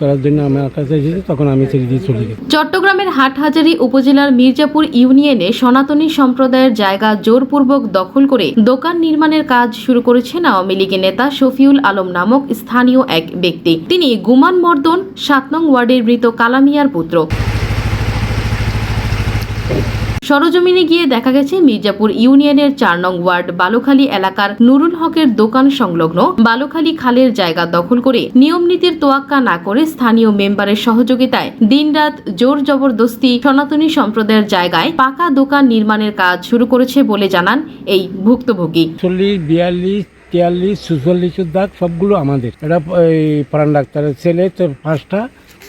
করার জন্য তখন আমি দিয়ে চলে গেছি চট্টগ্রামের হাটহাজারী উপজেলার মির্জাপুর ইউনিয়নে সনাতনী সম্প্রদায়ের জায়গা জোরপূর্বক দখল করে দোকান নির্মাণের কাজ শুরু করেছেন আওয়ামী লীগের নেতা শফিউল আলম নামক স্থানীয় এক ব্যক্তি। তিনি গুমান মর্দন, সাত নং ওয়ার্ডের মৃত কালামিয়ার পুত্র। সরজমিনে গিয়ে দেখা গেছে মির্জাপুর ইউনিয়নের চার নং ওয়ার্ড বালুখালী এলাকার নুরুল হকের দোকান সংলগ্ন বালুখালী খালের জায়গা দখল করে নিয়ম নীতির তোয়াক্কা না করে স্থানীয় মেম্বারের সহযোগিতায় দিনরাত জোর জবরদস্তি সনাতনী সম্প্রদায়ের জায়গায় পাকা দোকান নির্মাণের কাজ শুরু করেছে বলে জানান এই ভুক্তভোগী। চল্লিশ, বিয়াল্লিশ, তিয়াল্লিশ চুচল্লিশের দাগ সবগুলো আমাদের। এটা ডাক্তারের ছেলে তো পাঁচটা,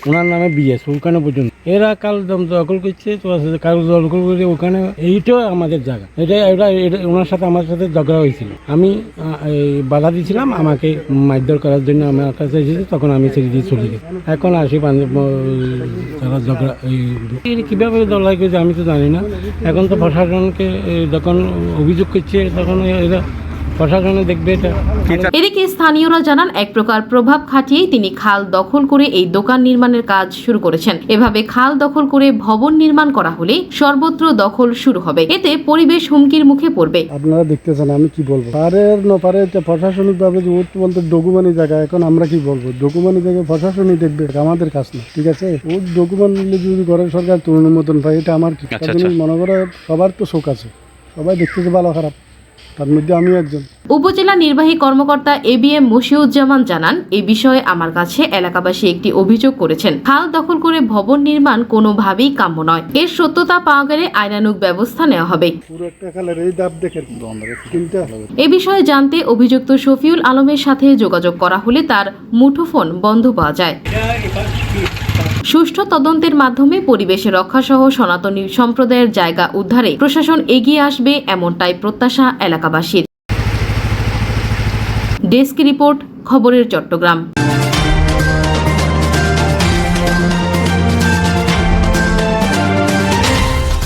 ওনার নামে বিএস ওখানে পর্যন্ত। এরা কাল দখল করছে তো কাগজ দখল করে ওখানে এইটাও আমাদের জায়গা। এটা এটা ওনার সাথে আমার সাথে ঝগড়া হয়েছিল। আমি বাধা দিয়েছিলাম, আমাকে মারধর করার জন্য আমার কাছে এসেছে, তখন আমি ছেড়ে দিয়ে চলে গেছি। এখন আসি তারা ঝগড়া কীভাবে দলাই করেছে আমি তো জানি না। এখন তো প্রশাসনকে যখন অভিযোগ করছে, তখন এরা প্রশাসনে দেখবে এটা। এদিকে স্থানীয়রা জানান এক প্রকার প্রভাব খাটিয়েই তিনি খাল দখল করে এই দোকান নির্মাণের কাজ শুরু করেছেন। এভাবে খাল দখল করে ভবন নির্মাণ করা হলে সর্বত্র দখল শুরু হবে। এতে পরিবেশ হুমকির মুখে পড়বে। আপনারা দেখতেছেন আমি কি বলব? পারের নপারে এটা প্রশাসনিকভাবে যে ওর বলতে ডকুমেন্টই জায়গা এখন আমরা কি বলব? ডকুমেন্টের জায়গায় প্রশাসনই দেখবে আমাদের কাজ না ঠিক আছে? ও ডকুমেন্ট যদি ঘরের সরকার তোর মতন পায় এটা আমার কি? মনে করে সবার তো শোক আছে। সবাই দেখতেছে ভালো খারাপ। তার মধ্যে আমিও একজন। উপজেলা নির্বাহী কর্মকর্তা এ বি এম মশিউজ্জামান জানান এ বিষয়ে আমার কাছে এলাকাবাসী একটি অভিযোগ করেছেন। খাল দখল করে ভবন নির্মাণ কোনোভাবেই কাম্য নয়। এর সত্যতা পাওয়া গেলে আইনানুগ ব্যবস্থা নেওয়া হবে। এ বিষয়ে জানতে অভিযুক্ত শফিউল আলমের সাথে যোগাযোগ করা হলে তার মুঠোফোন বন্ধ পাওয়া যায়। সুষ্ঠু তদন্তের মাধ্যমে পরিবেশ রক্ষাসহ সনাতনী সম্প্রদায়ের জায়গা উদ্ধারে প্রশাসন এগিয়ে আসবে এমনটাই প্রত্যাশা এলাকাবাসীর। ডেস্ক রিপোর্ট খবরের চট্টগ্রাম।